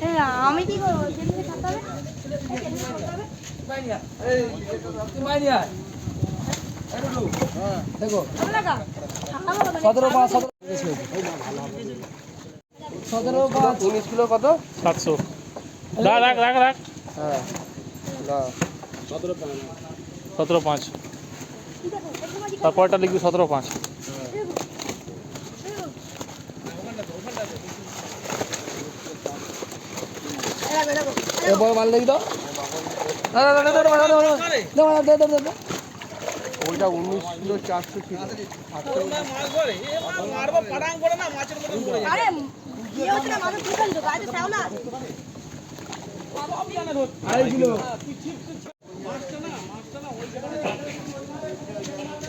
হ্যাঁ, আমি কি করব? দেখো সতেরো বা সতেরো বা উনিশ কিলো কত? সাতশো। রাখ রাখ রাখ। হ্যাঁ। সতেরো পাঁচ সতেরো পাঁচ। তারপরটা লিখবি সতেরো পাঁচ। এরপরে মাল দেখি তো ওইটা উনিশশো চারশো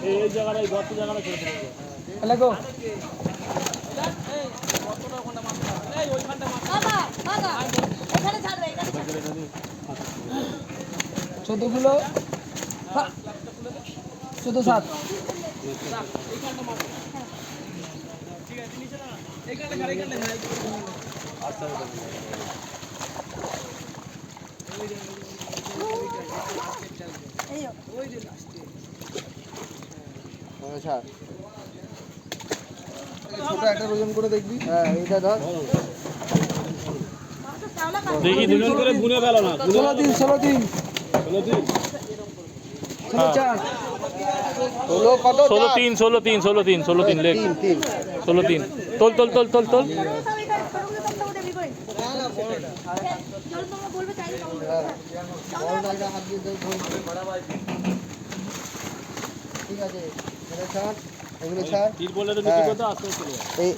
এই জায়গাটায় গত জায়গাটা করে লাগো এই ওইখানটা চোদ্দ কিলো? হ্যাঁ। চোদ্দ সাত। আচ্ছা। ছোট একটা ওজন করে দেখবি। হ্যাঁ এটা ধর। দেখি দুজন করে গুনে ফেলো না ষোলো দিন ষোলো দিন। ষোলো দিন। তিন ষোলো তিন ষোলো তিন ষোলো তিন লেখ। ষোলো তিন। তোল তোল তোল তোল তোল। হ্যাঁ।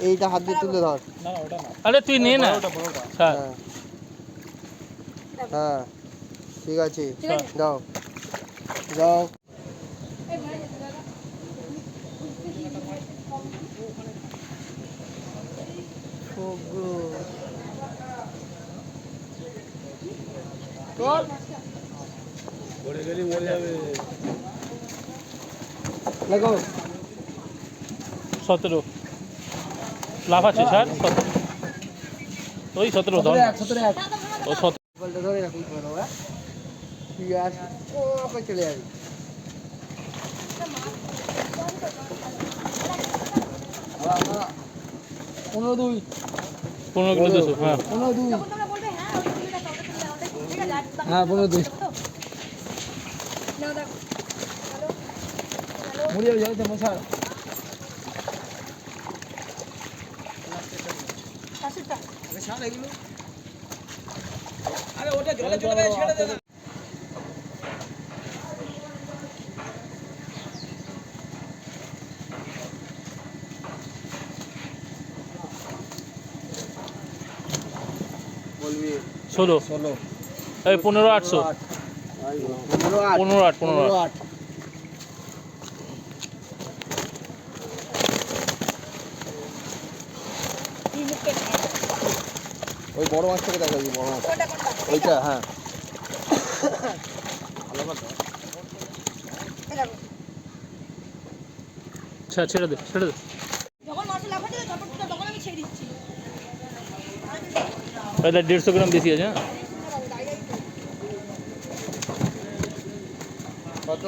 এইটা হাত দিয়ে তুলে ধর। আরে তুই নে। না হ্যাঁ ঠিক আছে দাও দাও সতেরো। লাভ আছে স্যার সতেরো। ওই সতেরো ধর। ও সতেরো। দোকানটা ধরে রাখুন করে ওরা তুই আস কবে চলে যাবি পনেরো দুই। পনেরো হ্যাঁ। পনেরো দুই। হ্যাঁ পনেরো দুই। মুড়ি যাবে যাবে মশার ষোলো। ষোলো। এই পনেরো আটশো। পনেরো আট। পনেরো আট পনেরো পনেরো আট আট ওই বড় মাছটাকে দেখাবি বড় মাছ। কোনটা, কোনটা? ওইটা হ্যাঁ। আচ্ছা ছেড়ে দে ছেড়ে দে। যখন মাছটা লাফাচ্ছে তখন তখন আমি ছেড়ে দিচ্ছি। এটা দেড়শো গ্রাম বেশি আছে হ্যাঁ। কত?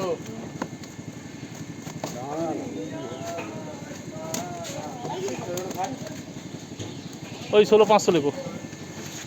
ওই ষোলো পাঁচশো লেখো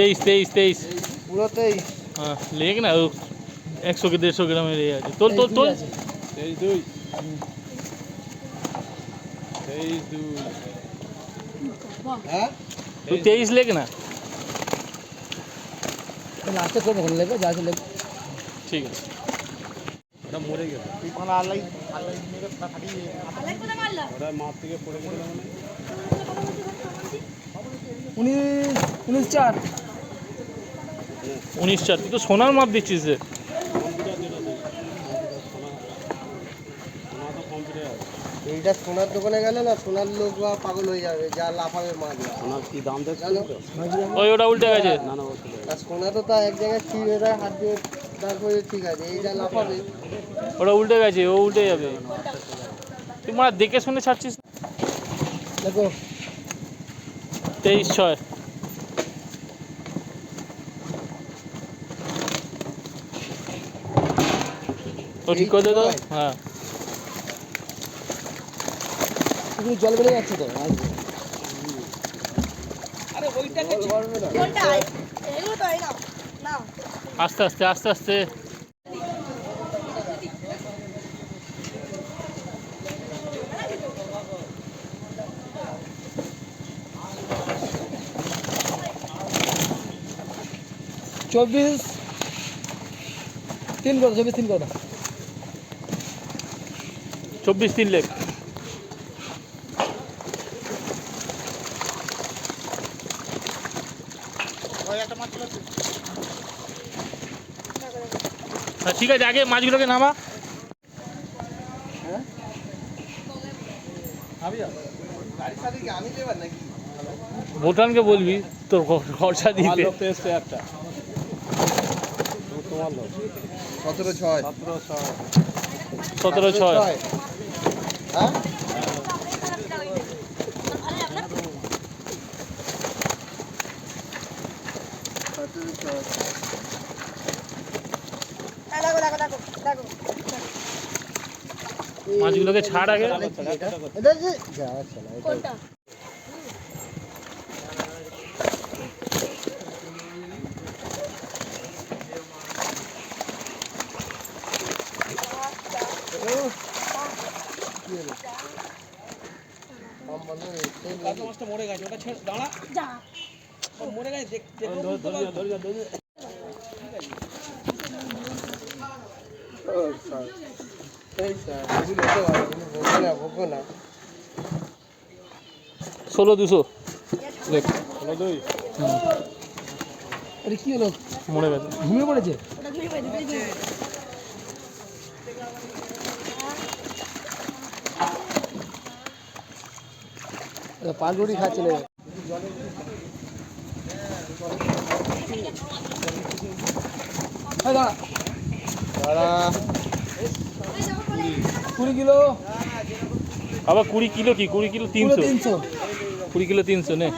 तेईस तेईस तेईस পুরো তেইশ हाँ लेक ना एक सौ के डेढ़ सौ ग्राम ले आते तोल तोल तोल তেইশ দুই তেইশ দুই হ্যাঁ तू तेईस लेक ना লাস্টে কম করে লেবে যা আছে লেবে ठीक है ওটা মরে গেল তুই কোন আলাই আলাই মেরে ফাটি আলাই কোন মারলা ওটা মার থেকে পড়ে গেল মানে 19 19 4 উনিশ চার তুই তো সোনার মাপ দিচ্ছিস রে এইটা সোনার দোকানে গেলে না সোনার লোক বা পাগল হয়ে যাবে যা লাফাবে মাছ সোনার কি দাম দেখছ? ওই ওটা উল্টে গেছে। না না আর সোনা তো তা এক জায়গায় স্থির হয়ে থাকে, হাত দিয়ে দাঁড় করে ঠিক আছে এই যা লাফাবে। ওটা উল্টে গেছে ও উল্টে যাবে। তুই মানে দেখে শুনে ছাড়ছিস? দেখো। তেইশ ছয়। ও ঠিক করে দে তো হ্যাঁ। তুমি জল বেড়ে যাচ্ছে তো? কোনটা এগুলো তো এই নাও নাও। আস্তে আস্তে আস্তে আস্তে। চব্বিশ তিন কথা চব্বিশ তিন কথা চব্বিশ তিন লেখ। হ্যাঁ ঠিক আছে আগে মাছগুলোকে নামা। ভুটানকে বলবি তোর খরচা দিতে। সতেরো ছয়। সতেরো ছয়। মাছগুলোকে ছাড় আগে এটা যে যা শালা, এটা কোনটা সেই নেই। যা। ও, স্যার। এই স্যার, এগুলো তো আর এগুলো বকো না, বকো না। ষোলো দুশো। হলো দুই কি হলো? মরে গেছে। ঘুমিয়ে পড়েছে? পানরুটি খাচ্ছিল। দাঁড়া। কুড়ি কিলো। আবার কুড়ি কিলো কি? কুড়ি কিলো তিনশো। তিনশো। কুড়ি কিলো তিনশো নে।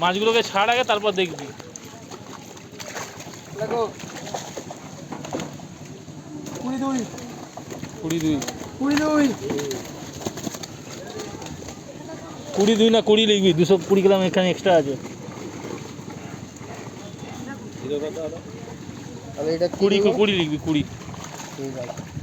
মাছগুলোকে ছাড় আগে তারপর দেখবি। কুড়ি দুই। কুড়ি দুই। কুড়ি দুই। কুড়ি দুই না কুড়ি লিখবি দুশো কুড়ি গ্রাম এখানে এক্সট্রা আছে। কুড়ি কুড়ি লিখবি কুড়ি। ঠিক আছে।